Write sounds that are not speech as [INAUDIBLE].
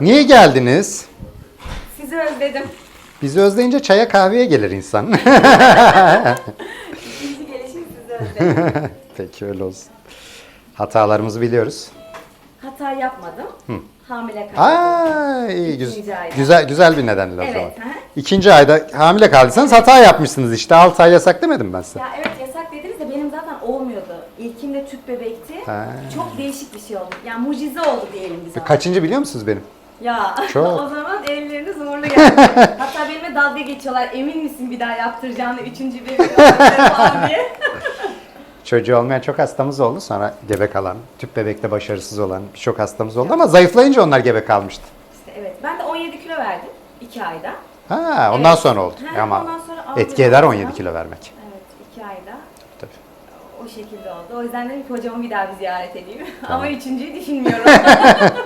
Niye geldiniz? Sizi özledim. Bizi özleyince çaya kahveye gelir insan. [LAUGHS] İkinci gelişim sizi özledim. [LAUGHS] Peki öyle olsun. Hatalarımızı biliyoruz. Hata yapmadım. Hamile kaldım. Aa, iyi güzel. İkinci ayda. Güzel güzel bir nedenle o Evet, zaman. hı hı. İkinci ayda hamile kaldıysanız hata yapmışsınız işte. 6 ay yasak demedim ben size. Ya evet yasak dediniz de benim zaten olmuyordu. İlkimde tüp bebekti. Ha. Çok değişik bir şey oldu. Yani mucize oldu diyelim biz ona. Kaçıncı biliyor musunuz benim? Ya [LAUGHS] Çok. o zaman elleriniz uğurlu geldi. [LAUGHS] Hatta benimle dalga geçiyorlar. Emin misin bir daha yaptıracağını üçüncü bir falan diye. [LAUGHS] Çocuğu olmayan çok hastamız oldu. Sonra gebe kalan, tüp bebekte başarısız olan birçok hastamız oldu ama zayıflayınca onlar gebe kalmıştı. İşte evet. Ben de 17 kilo verdim 2 ayda. Ha, ondan Evet. sonra oldu. Ha, ama ondan sonra aldı etki eder zaten. 17 kilo vermek. Evet 2 ayda. Tabii. O şekilde oldu. O yüzden dedim ki hocamı bir daha bir ziyaret edeyim. [LAUGHS] Ama üçüncüyü düşünmüyorum. [LAUGHS]